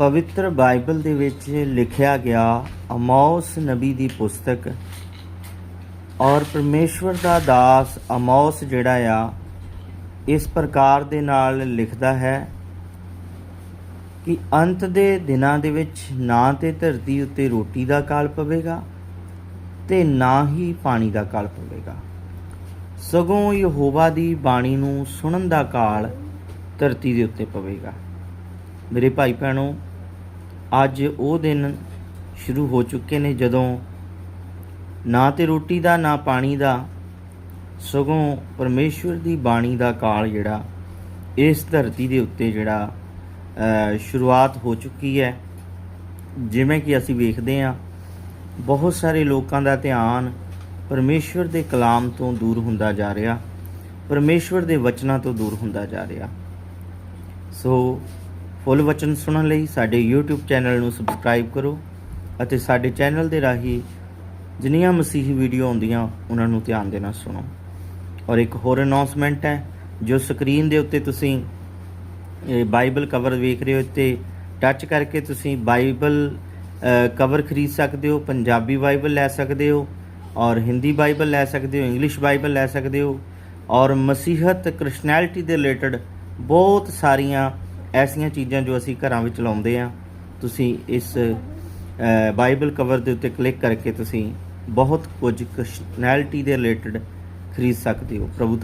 ਪਵਿੱਤਰ ਬਾਈਬਲ ਦੇ ਵਿੱਚ ਲਿਖਿਆ ਗਿਆ ਅਮੌਸ ਨਬੀ ਦੀ ਪੁਸਤਕ। ਔਰ ਪਰਮੇਸ਼ਵਰ ਦਾ ਦਾਸ ਅਮੌਸ ਜਿਹੜਾ ਆ, ਇਸ ਪ੍ਰਕਾਰ ਦੇ ਨਾਲ ਲਿਖਦਾ ਹੈ ਕਿ ਅੰਤ ਦੇ ਦਿਨਾਂ ਦੇ ਵਿੱਚ ਨਾ ਤੇ ਧਰਤੀ ਉੱਤੇ ਰੋਟੀ ਦਾ ਕਾਲ ਪਵੇਗਾ ਤੇ ਨਾ ਹੀ ਪਾਣੀ ਦਾ ਕਾਲ ਪਵੇਗਾ। ਸਗੋਂ ਯਹੋਵਾ ਦੀ ਬਾਣੀ ਨੂੰ ਸੁਣਨ ਦਾ ਕਾਲ ਧਰਤੀ ਦੇ ਉੱਤੇ ਪਵੇਗਾ। ਮੇਰੇ ਭਾਈ ਭੈਣੋ ਅੱਜ ਉਹ ਦਿਨ ਸ਼ੁਰੂ ਹੋ ਚੁੱਕੇ ਨੇ ਜਦੋਂ ਨਾ ਤੇ ਰੋਟੀ ਦਾ, ਨਾ ਪਾਣੀ ਦਾ, ਸਗੋਂ ਪਰਮੇਸ਼ਵਰ ਦੀ ਬਾਣੀ ਦਾ ਕਾਲ ਜਿਹੜਾ, ਇਸ ਧਰਤੀ ਦੇ ਉੱਤੇ ਜਿਹੜਾ ਸ਼ੁਰੂਆਤ ਹੋ ਚੁੱਕੀ ਹੈ। ਜਿਵੇਂ ਕਿ ਅਸੀਂ ਵੇਖਦੇ ਹਾਂ, ਬਹੁਤ ਸਾਰੇ ਲੋਕਾਂ ਦਾ ਧਿਆਨ ਪਰਮੇਸ਼ਵਰ ਦੇ ਕਲਾਮ ਤੋਂ ਦੂਰ ਹੁੰਦਾ ਜਾ ਰਿਹਾ, ਪਰਮੇਸ਼ਵਰ ਦੇ ਵਚਨਾਂ ਤੋਂ ਦੂਰ ਹੁੰਦਾ ਜਾ ਰਿਹਾ। ਸੋ ਫੁੱਲ ਵਚਨ ਸੁਣਨ ਲਈ ਸਾਡੇ YouTube ਚੈਨਲ ਨੂੰ ਸਬਸਕ੍ਰਾਈਬ ਕਰੋ ਅਤੇ ਸਾਡੇ ਚੈਨਲ ਦੇ ਰਾਹੀਂ ਜਿੰਨੀਆਂ ਮਸੀਹੀ ਵੀਡੀਓ ਆਉਂਦੀਆਂ, ਉਹਨਾਂ ਨੂੰ ਧਿਆਨ ਦੇਣਾ ਸੁਣੋ। ਔਰ ਇੱਕ ਹੋਰ ਅਨਾਉਂਸਮੈਂਟ ਹੈ, ਜੋ ਸਕਰੀਨ ਦੇ ਉੱਤੇ ਤੁਸੀਂ ਬਾਈਬਲ ਕਵਰ ਵੇਖ ਰਹੇ ਹੋ, ਤੇ ਟੱਚ ਕਰਕੇ ਤੁਸੀਂ ਬਾਈਬਲ ਕਵਰ ਖਰੀਦ ਸਕਦੇ ਹੋ, ਪੰਜਾਬੀ ਬਾਈਬਲ ਲੈ ਸਕਦੇ ਹੋ, ਔਰ ਹਿੰਦੀ ਬਾਈਬਲ ਲੈ ਸਕਦੇ ਹੋ ਇੰਗਲਿਸ਼ ਬਾਈਬਲ ਲੈ ਸਕਦੇ ਹੋ, ਔਰ ਮਸੀਹਤ ਕ੍ਰਿਸਚੀਅਨਿਟੀ ਦੇ ਰਿਲੇਟਡ ਬਹੁਤ ਸਾਰੀਆਂ ਐਸੀਆਂ ਚੀਜ਼ਾਂ ਜੋ ਅਸੀਂ ਘਰਾਂ ਵਿੱਚ ਲਾਉਂਦੇ ਆ ਤੁਸੀਂ ਇਸ ਬਾਈਬਲ ਕਵਰ ਦੇ ਉੱਤੇ ਕਲਿੱਕ ਕਰਕੇ ਤੁਸੀਂ ਬਹੁਤ ਕੁਝ ਕ੍ਰਿਸਚੀਅਨਿਟੀ ਦੇ ਰਿਲੇਟਡ ਖਰੀਦ ਸਕਦੇ ਹੋ, ਪ੍ਰਭੂ